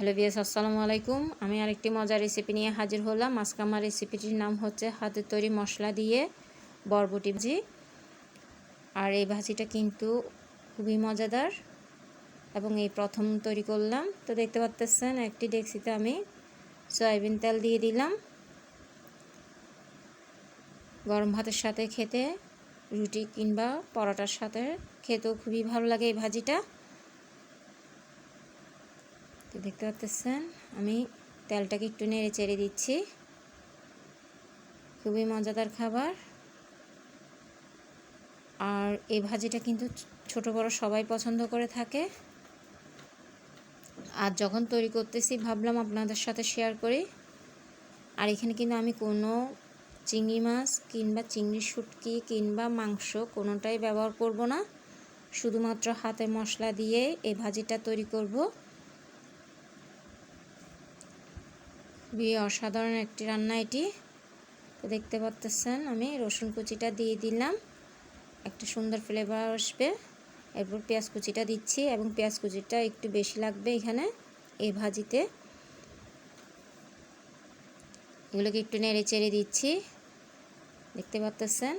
Hello বিয়াস আসসালামু আলাইকুম। আমি আরেকটি মজার রেসিপি নিয়ে হাজির হলাম। আজকে আমার রেসিপিটির নাম হচ্ছে হাতের তৈরি মশলা দিয়ে বরবটি ভাজি। আর এই ভাজিটা কিন্তু খুবই মজাদার এবং এই প্রথম তৈরি করলাম। তো দেখতে পাচ্তেছেন, একটি ডেক্সিতে আমি সয়াবিন তেল দিয়ে দিলাম। গরম ভাতের সাথে খেতে, রুটি কিংবা পরোটার সাথে খেতেও খুবই ভালো লাগে এই ভাজিটা। তো দেখতে পাচ্ছেন, আমি তেলটাকে একটু নেড়ে চেড়ে দিচ্ছি। খুবই মজাদার খাবার। আর এই ভাজিটা কিন্তু ছোট বড় সবাই পছন্দ করে থাকে। আর যখন তৈরি করতেছি, ভাবলাম আপনাদের সাথে শেয়ার করি। আর এখানে কিন্তু আমি কোনো চিংড়ি মাছ কিংবা চিংড়ি শুটকি কিংবা মাংস কোনোটাই ব্যবহার করব না। শুধুমাত্র হাতের মশলা দিয়ে এই ভাজিটা তৈরি করব। খুবই অসাধারণ একটি রান্না এটি। তো দেখতে পাচ্তেছেন আমি, রসুন কুচিটা দিয়ে দিলাম। একটা সুন্দর ফ্লেভার আসবে। এরপর পেঁয়াজ কুচিটা দিচ্ছি এবং পেঁয়াজ কুচিটা একটু বেশি লাগবে এখানে, এই ভাজিতে। এগুলোকে একটু নেড়ে চেড়ে দিচ্ছি। দেখতে পাচ্তেছেন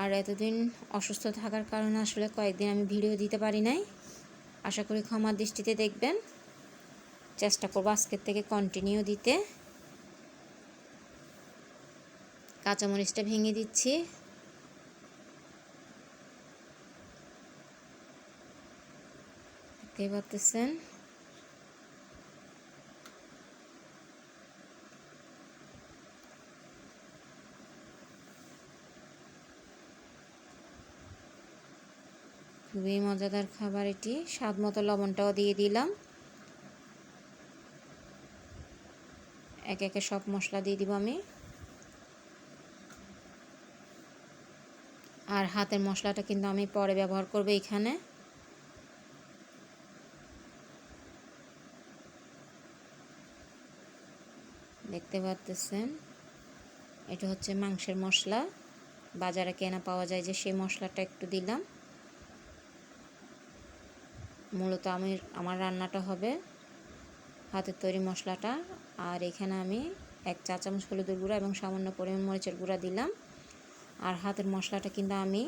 আর এতদিন অসুস্থ থাকার কারণে আসলে কয়েকদিন আমি ভিডিও দিতে পারি নাই। আশা করি ক্ষমা দৃষ্টিতে দেখবেন। চেষ্টা করব আজকের থেকে কন্টিনিউ দিতে। কাঁচামরিচটা ভেঙে দিচ্ছি। দেখতেই পাচ্ছেন খুবই মজাদার খাবার এটি। স্বাদ মতো লবণটাও দিয়ে দিলাম। এক একে সব মশলা দিয়ে দিব আমি। আর হাতের মশলাটা কিন্তু আমি পরে ব্যবহার করব এখানে। দেখতে পাচ্তেছেন এটা হচ্ছে মাংসের মশলা। বাজারে কেনা পাওয়া যায় যে সেই মশলাটা একটু দিলাম। মূলত আমি, আমার রান্নাটা হবে হাতের তৈরি মশলাটা। আর এখানে আমি এক চা চামচ হলুদের গুঁড়া এবং সামান্য পরিমাণ মরিচের গুঁড়া দিলাম। আর হাতের মশলাটা কিন্তু আমি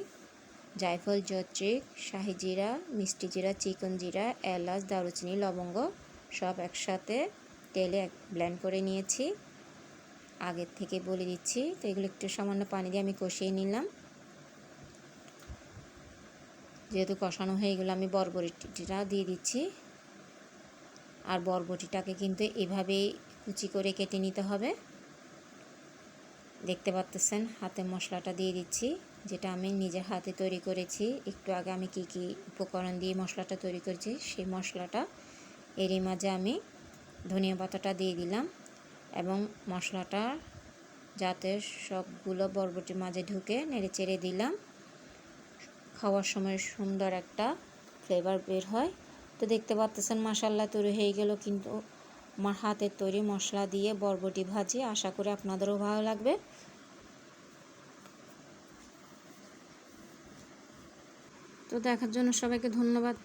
জায়ফল জত্রিক শাহি জিরা, মিষ্টি জিরা, চিকন জিরা, এলাচ, দারুচিনি, লবঙ্গ সব একসাথে তেলে ব্ল্যান্ড করে নিয়েছি। আগের থেকে বলে দিচ্ছি। তো এগুলো একটু সামান্য পানি দিয়ে আমি কষিয়ে নিলাম। যেহেতু কষানো হয়ে গেলো, আমি বরবটিটা দিয়ে দিচ্ছি। আর বরবটিটাকে কিন্তু এভাবেই কুচি করে কেটে নিতে হবে। দেখতে পাচ্তেছেন হাতে মশলাটা দিয়ে দিচ্ছি, যেটা আমি নিজের হাতে তৈরি করেছি। একটু আগে আমি কি কি উপকরণ দিয়ে মশলাটা তৈরি করেছি, সেই মশলাটা এরই মাঝে আমি ধনিয়া পাতাটা দিয়ে দিলাম এবং মশলাটা যাতে সবগুলো বরবটির মাঝে ঢুকে নেড়ে চেড়ে দিলাম। খাওয়ার সময় সুন্দর একটা ফ্লেভার বের হয়। তো দেখতে পাচ্তেছেন মশাল্লা তৈরি হয়ে গেল। কিন্তু আমার হাতের তৈরি মশলা দিয়ে বরবটি ভাজি, আশা করি আপনাদেরও ভালো লাগবে। তো দেখার জন্য সবাইকে ধন্যবাদ।